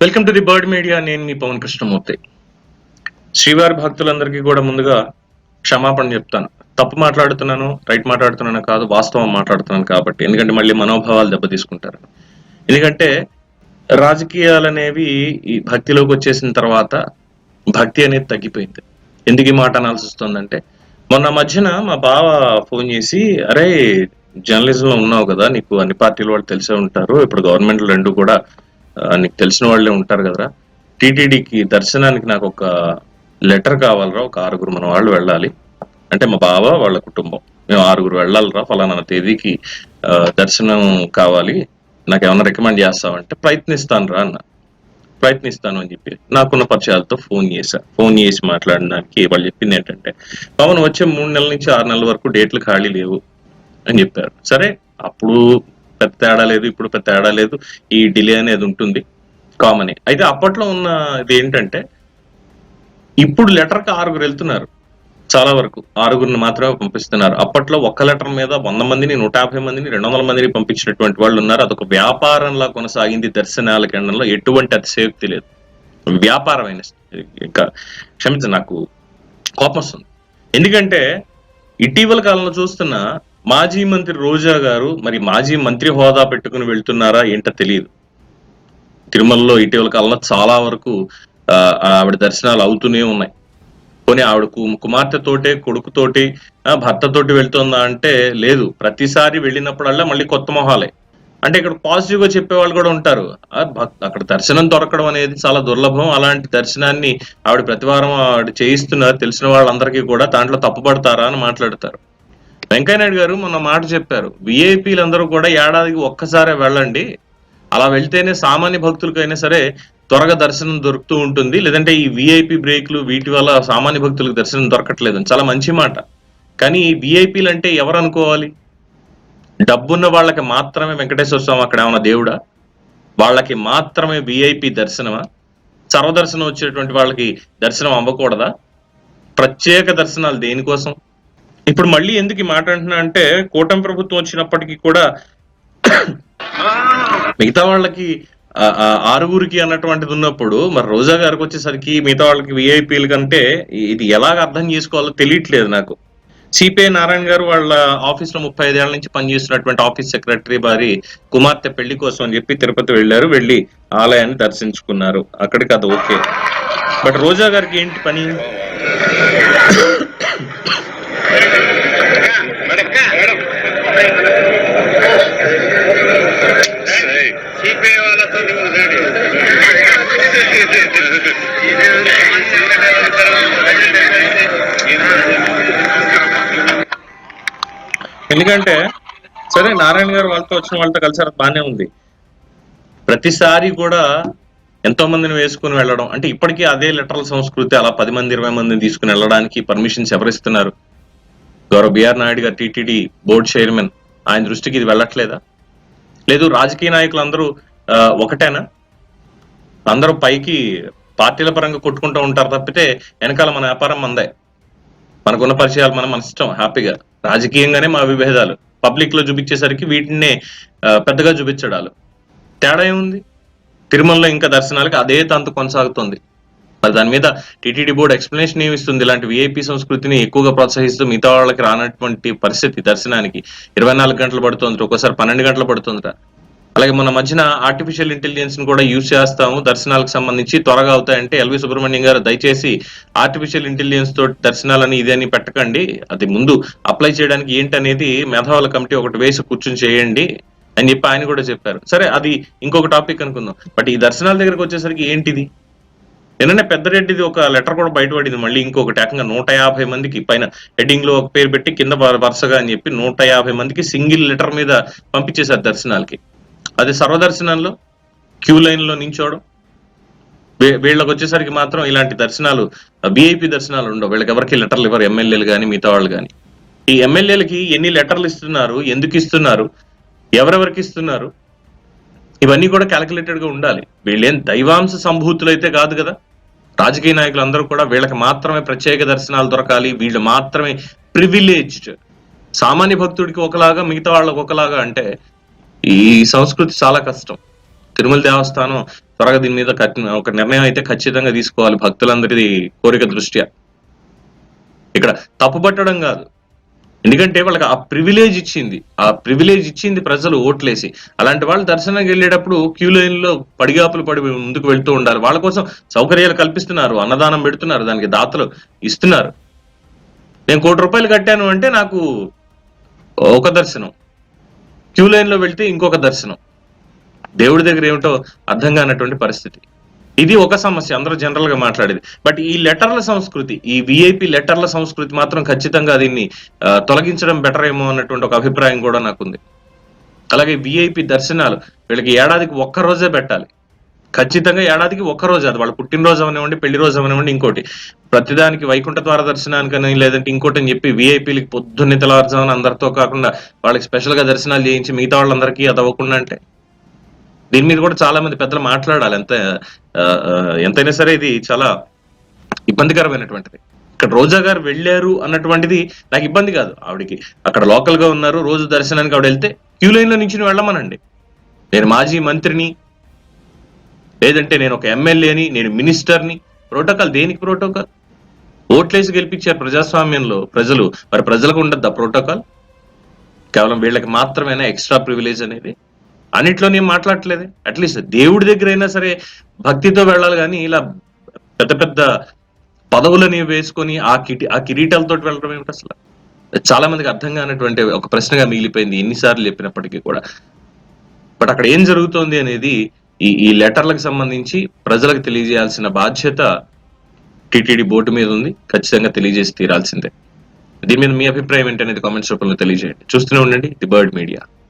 Welcome to the bird media. నేను మీ పవన్ కృష్ణమూర్తి. శ్రీవారి భక్తులందరికీ కూడా ముందుగా క్షమాపణ చెప్తాను. తప్పు మాట్లాడుతున్నాను రైట్ మాట్లాడుతున్నాను కాదు వాస్తవం మాట్లాడుతున్నాను కాబట్టి. ఎందుకంటే మళ్ళీ మనోభావాలు దెబ్బతీసుకుంటారు. ఎందుకంటే రాజకీయాలు అనేవి ఈ భక్తిలోకి వచ్చేసిన తర్వాత భక్తి అనేది తగ్గిపోయింది. ఎందుకు ఈ మాట అనాల్సి వస్తుందంటే మొన్న మధ్యన మా బావ ఫోన్ చేసి అరే జర్నలిజంలో ఉన్నావు కదా నీకు అన్ని పార్టీలు వాళ్ళు తెలిసే ఉంటారు ఇప్పుడు గవర్నమెంట్ రెండు కూడా నీకు తెలిసిన వాళ్ళే ఉంటారు కదరా. టీటీడీకి దర్శనానికి నాకు ఒక లెటర్ కావాలరా ఒక ఆరుగురు మన వాళ్ళు వెళ్ళాలి. అంటే మా బావ వాళ్ళ కుటుంబం. మేము ఆరుగురు వెళ్ళాలిరా ఫలానా తేదీకి దర్శనం కావాలి. నాకు ఏమైనా రికమెండ్ చేస్తావంటే ప్రయత్నిస్తాను రా అన్న. ప్రయత్నిస్తాను అని చెప్పి నాకున్న పరిచయాలతో ఫోన్ చేశా. ఫోన్ చేసి మాట్లాడడానికి వాళ్ళు చెప్పింది ఏంటంటే పవన్ వచ్చే మూడు నెలల నుంచి ఆరు నెలల వరకు డేట్లు ఖాళీ లేవు అని చెప్పారు. సరే అప్పుడు పెద్ద తేడా లేదు ఇప్పుడు పెద్ద తేడా లేదు. ఈ డిలే అనేది ఉంటుంది కామన్. అయితే అప్పట్లో ఉన్న ఇది ఏంటంటే ఇప్పుడు లెటర్కి ఆరుగురు వెళ్తున్నారు చాలా వరకు. ఆరుగురిని మాత్రమే పంపిస్తున్నారు. అప్పట్లో ఒక్క లెటర్ మీద వంద మందిని నూట యాభై మందిని రెండు వందల మందిని పంపించినటువంటి వాళ్ళు ఉన్నారు. అదొక వ్యాపారంలా కొనసాగింది దర్శనాల కేంద్రంలో ఎటువంటి అతిశయోక్తి లేదు. వ్యాపారమైన ఇంకా క్షమించండి నాకు కోపం వస్తుంది. ఎందుకంటే ఇటీవల కాలంలో చూస్తున్న మాజీ మంత్రి రోజా గారు మరి మాజీ మంత్రి హోదా పెట్టుకుని వెళ్తున్నారా ఏంటో తెలియదు. తిరుమలలో ఇటీవల కాలంలో చాలా వరకు ఆవిడ దర్శనాలు అవుతూనే ఉన్నాయి. పోనీ ఆవిడ కుమార్తెతోటే కొడుకుతోటి ఆ, భర్తతోటి వెళ్తుందా అంటే లేదు. ప్రతిసారి వెళ్ళినప్పుడల్లా మళ్ళీ కొత్త మొహాలే. అంటే ఇక్కడ పాజిటివ్గా చెప్పే వాళ్ళు కూడా ఉంటారు అక్కడ దర్శనం దొరకడం అనేది చాలా దుర్లభం. అలాంటి దర్శనాన్ని ఆవిడ ప్రతివారం ఆవిడ చేయిస్తున్నారు. తెలిసిన వాళ్ళందరికీ కూడా దాంట్లో తప్పుపడతారా అని మాట్లాడతారు. వెంకయ్యనాయుడు గారు మొన్న మాట చెప్పారు. విఐపీలందరూ కూడా ఏడాదికి ఒక్కసారే వెళ్ళండి. అలా వెళ్తేనే సామాన్య భక్తులకైనా సరే త్వరగా దర్శనం దొరుకుతూ ఉంటుంది. లేదంటే ఈ విఐపి బ్రేక్లు వీటి వల్ల సామాన్య భక్తులకు దర్శనం దొరకట్లేదు చాలా మంచి మాట. కానీ విఐపీలు అంటే ఎవరు అనుకోవాలి డబ్బున్న వాళ్ళకి మాత్రమే వెంకటేశ్వర స్వామి అక్కడ ఏమన్నా దేవుడా? వాళ్ళకి మాత్రమే విఐపి దర్శనమా? సర్వదర్శనం వచ్చేటువంటి వాళ్ళకి దర్శనం అవ్వకూడదా? ప్రత్యేక దర్శనాలు దేనికోసం? ఇప్పుడు మళ్ళీ ఎందుకు ఈ మాట అంటున్నా అంటే కూటమి ప్రభుత్వం వచ్చినప్పటికీ కూడా మిగతా వాళ్ళకి ఆరుగురికి అన్నటువంటిది ఉన్నప్పుడు మరి రోజా గారికి వచ్చేసరికి మిగతా వాళ్ళకి విఐపీల కంటే ఇది ఎలాగ అర్థం చేసుకోవాలో తెలియట్లేదు నాకు. సిపిఐ నారాయణ గారు వాళ్ళ ఆఫీస్లో ముప్పై ఐదేళ్ళ నుంచి పనిచేస్తున్నటువంటి ఆఫీస్ సెక్రటరీ వారి కుమార్తె పెళ్ళి కోసం అని చెప్పి తిరుపతి వెళ్ళారు వెళ్ళి ఆలయాన్ని దర్శించుకున్నారు. అక్కడికి అది ఓకే. బట్ రోజా గారికి ఏంటి పని? ఎందుకంటే సరే నారాయణ గారు వాళ్ళతో వచ్చిన వాళ్ళతో కలిసారు బానే ఉంది. ప్రతిసారి కూడా ఎంతో మందిని వేసుకుని వెళ్ళడం అంటే ఇప్పటికీ అదే లిటరల్ సంస్కృతి అలా పది మంది ఇరవై మందిని తీసుకుని వెళ్ళడానికి పర్మిషన్స్ ఎవరిస్తున్నారు Gaurav BR Naidu garu TTD board chairman. ఆయన దృష్టికి ఇది వెళ్ళట్లేదా? లేదు రాజకీయ నాయకులందరూ ఒకటేనా? అందరూ పైకి పార్టీల పరంగా కొట్టుకుంటూ ఉంటారు తప్పితే వెనకాల మన వ్యాపారం మందే. మనకున్న పరిచయాలు మనం మన ఇష్టం హ్యాపీగా. రాజకీయంగానే మా విభేదాలు. పబ్లిక్లో చూపించేసరికి వీటినే పెద్దగా చూపించడాలు. తేడా ఏముంది? తిరుమలలో ఇంకా దర్శనాలకి అదే తంతు కొనసాగుతుంది. మరి దాని మీద టీటీడీ బోర్డు ఎక్స్ప్లెనేషన్ ఇస్తుంది ఇలాంటి విఐపి సంస్కృతిని ఎక్కువగా ప్రోత్సహిస్తూ మిగతా వాళ్ళకి రానటువంటి పరిస్థితి దర్శనానికి ఇరవై నాలుగు గంటలు పడుతుంది ఒక్కోసారి పన్నెండు గంటలు పడుతుందిరా. అలాగే మన మధ్యన ఆర్టిఫిషియల్ ఇంటెలిజెన్స్ని కూడా యూజ్ చేస్తాము దర్శనాలకు సంబంధించి త్వరగా అవుతాయంటే ఎల్వి సుబ్రహ్మణ్యం గారు దయచేసి ఆర్టిఫిషియల్ ఇంటెలిజెన్స్ తోటి దర్శనాలని ఇదని పెట్టకండి. అది ముందు అప్లై చేయడానికి ఏంటనేది మేధావుల కమిటీ ఒకటి వేసి కూర్చుని చేయండి అని చెప్పి ఆయన కూడా చెప్పారు. సరే అది ఇంకొక టాపిక్ అనుకుందాం. బట్ ఈ దర్శనాల దగ్గరకు వచ్చేసరికి ఏంటిది? నిన్ననే పెద్దరెడ్డిది ఒక లెటర్ కూడా బయటపడింది మళ్ళీ ఇంకొకటి ఏకంగా నూట యాభై మందికి పైన హెడ్డింగ్లో ఒక పేరు పెట్టి కింద వరుసగా అని చెప్పి నూట యాభై మందికి సింగిల్ లెటర్ మీద పంపించేశారు దర్శనాలకి. అది సర్వదర్శనంలో క్యూ లైన్లో నించోవడం వీళ్ళకి వచ్చేసరికి మాత్రం ఇలాంటి దర్శనాలు విఐపి దర్శనాలు ఉండవు. వీళ్ళకి ఎవరికి లెటర్లు ఇవ్వరు. ఎమ్మెల్యేలు కానీ మిగతా వాళ్ళు కానీ ఈ ఎమ్మెల్యేలకి ఎన్ని లెటర్లు ఇస్తున్నారు ఎందుకు ఇస్తున్నారు ఎవరెవరికి ఇస్తున్నారు ఇవన్నీ కూడా క్యాలిక్యులేటెడ్గా ఉండాలి. వీళ్ళేం దైవాంశ సంభూతులు అయితే కాదు కదా. రాజకీయ నాయకులందరూ కూడా వీళ్ళకి మాత్రమే ప్రత్యేక దర్శనాలు దొరకాలి. వీళ్ళు మాత్రమే ప్రివిలేజ్డ్ సామాన్య భక్తుడికి ఒకలాగా మిగతా వాళ్ళకి ఒకలాగా అంటే ఈ సంస్కృతి చాలా కష్టం. తిరుమల దేవస్థానం త్వరగా దీని మీద ఒక నిర్ణయం అయితే ఖచ్చితంగా తీసుకోవాలి భక్తులందరిది కోరిక దృష్ట్యా. ఇక్కడ తప్పు పట్టడం కాదు. ఎందుకంటే వాళ్ళకి ఆ ప్రివిలేజ్ ఇచ్చింది. ఆ ప్రివిలేజ్ ఇచ్చింది ప్రజలు ఓట్లేసి. అలాంటి వాళ్ళు దర్శనానికి వెళ్ళేటప్పుడు క్యూ లైన్లో పడిగాపులు పడి ముందుకు వెళ్తూ ఉండాలి. వాళ్ళ కోసం సౌకర్యాలు కల్పిస్తున్నారు అన్నదానం పెడుతున్నారు దానికి దాతలు ఇస్తున్నారు. నేను కోటి రూపాయలు కట్టాను అంటే నాకు ఒక దర్శనం. క్యూ లైన్లో వెళ్తే ఇంకొక దర్శనం. దేవుడి దగ్గర ఏమిటో అర్థం కానటువంటి పరిస్థితి. ఇది ఒక సమస్య అందరూ జనరల్గా మాట్లాడేది. బట్ ఈ లెటర్ల సంస్కృతి ఈ విఐపి లెటర్ల సంస్కృతి మాత్రం ఖచ్చితంగా దీన్ని తొలగించడం బెటర్ ఏమో అన్నటువంటి ఒక అభిప్రాయం కూడా నాకుంది. అలాగే విఐపి దర్శనాలు వీళ్ళకి ఏడాదికి ఒక్క రోజే పెట్టాలి. ఖచ్చితంగా ఏడాదికి ఒక్క రోజు అది. వాళ్ళ పుట్టినరోజు అవనివ్వండి పెళ్ళి రోజు అవనివ్వండి ఇంకోటి. ప్రతిదానికి వైకుంఠ ద్వార దర్శనానికని లేదంటే ఇంకోటి అని చెప్పి విఐపీలకి పొద్దున్నే తెల్లవారుజామున అందరితో కాకుండా వాళ్ళకి స్పెషల్గా దర్శనాలు చేయించి మిగతా వాళ్ళందరికీ అది అవ్వకుండా అంటే దీని మీద కూడా చాలా మంది పెద్దలు మాట్లాడాలి. ఎంత ఎంతైనా సరే ఇది చాలా ఇబ్బందికరమైనటువంటిది. ఇక్కడ రోజా గారు వెళ్ళారు అన్నటువంటిది నాకు ఇబ్బంది కాదు ఆవిడకి. అక్కడ లోకల్గా ఉన్నారు రోజు దర్శనానికి ఆవిడ వెళ్తే క్యూ లైన్లో నుంచి వెళ్ళమనండి. నేను మాజీ మంత్రిని లేదంటే నేను ఒక ఎమ్మెల్యేని నేను మినిస్టర్ని ప్రోటోకాల్ దేనికి ప్రోటోకాల్ ఓట్లేసి గెలిపించారు ప్రజాస్వామ్యంలో ప్రజలు. మరి ప్రజలకు ఉండద్దా ప్రోటోకాల్ కేవలం వీళ్ళకి మాత్రమేనా ఎక్స్ట్రా ప్రివిలేజ్ అనేది? అన్నిట్లో నేను మాట్లాడట్లేదు. అట్లీస్ట్ దేవుడి దగ్గర అయినా సరే భక్తితో వెళ్ళాలి కానీ ఇలా పెద్ద పెద్ద పదవులని వేసుకొని ఆ కిటి ఆ కిరీటాలతో వెళ్ళడం ఏమిటి అసలు? చాలా మందికి అర్థం కానటువంటి ఒక ప్రశ్నగా మిగిలిపోయింది ఎన్నిసార్లు చెప్పినప్పటికీ కూడా. బట్ అక్కడ ఏం జరుగుతోంది అనేది ఈ ఈ లెటర్లకు సంబంధించి ప్రజలకు తెలియజేయాల్సిన బాధ్యత టిటిడి బోర్డు మీద ఉంది. ఖచ్చితంగా తెలియజేసి తీరాల్సిందే. దీని మీద మీ అభిప్రాయం ఏంటనేది కామెంట్స్ రూపంలో తెలియజేయండి. చూస్తూనే ఉండండి. The bird media.